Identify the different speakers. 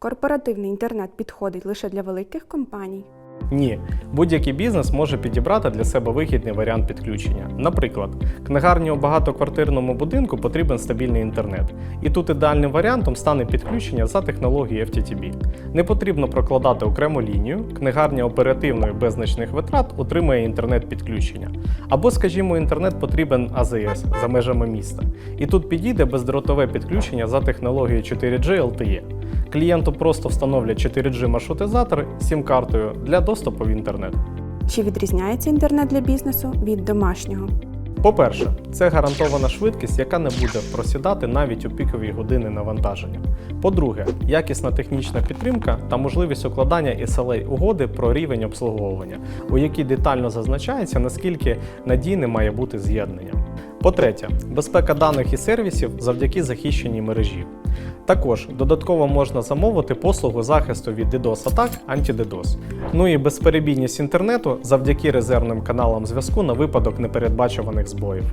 Speaker 1: Корпоративний інтернет підходить лише для великих компаній.
Speaker 2: Ні, будь-який бізнес може підібрати для себе вигідний варіант підключення. Наприклад, книгарні у багатоквартирному будинку потрібен стабільний інтернет, і тут ідеальним варіантом стане підключення за технологією FTTB. Не потрібно прокладати окрему лінію, книгарня оперативно і без значних витрат отримує інтернет-підключення. Або, скажімо, інтернет потрібен АЗС за межами міста. І тут підійде бездротове підключення за технологією 4G LTE. Клієнту просто встановлять 4G маршрутизатор сім-картою для доступу в інтернет.
Speaker 1: Чи відрізняється інтернет для бізнесу від домашнього?
Speaker 2: По-перше, це гарантована швидкість, яка не буде просідати навіть у пікові години навантаження. По-друге, якісна технічна підтримка та можливість укладання SLA угоди про рівень обслуговування, у якій детально зазначається, наскільки надійним має бути з'єднання. По-третє, безпека даних і сервісів завдяки захищеній мережі. Також додатково можна замовити послугу захисту від DDoS атак анти-DDoS. Ну і безперебійність інтернету завдяки резервним каналам зв'язку на випадок непередбачуваних збоїв.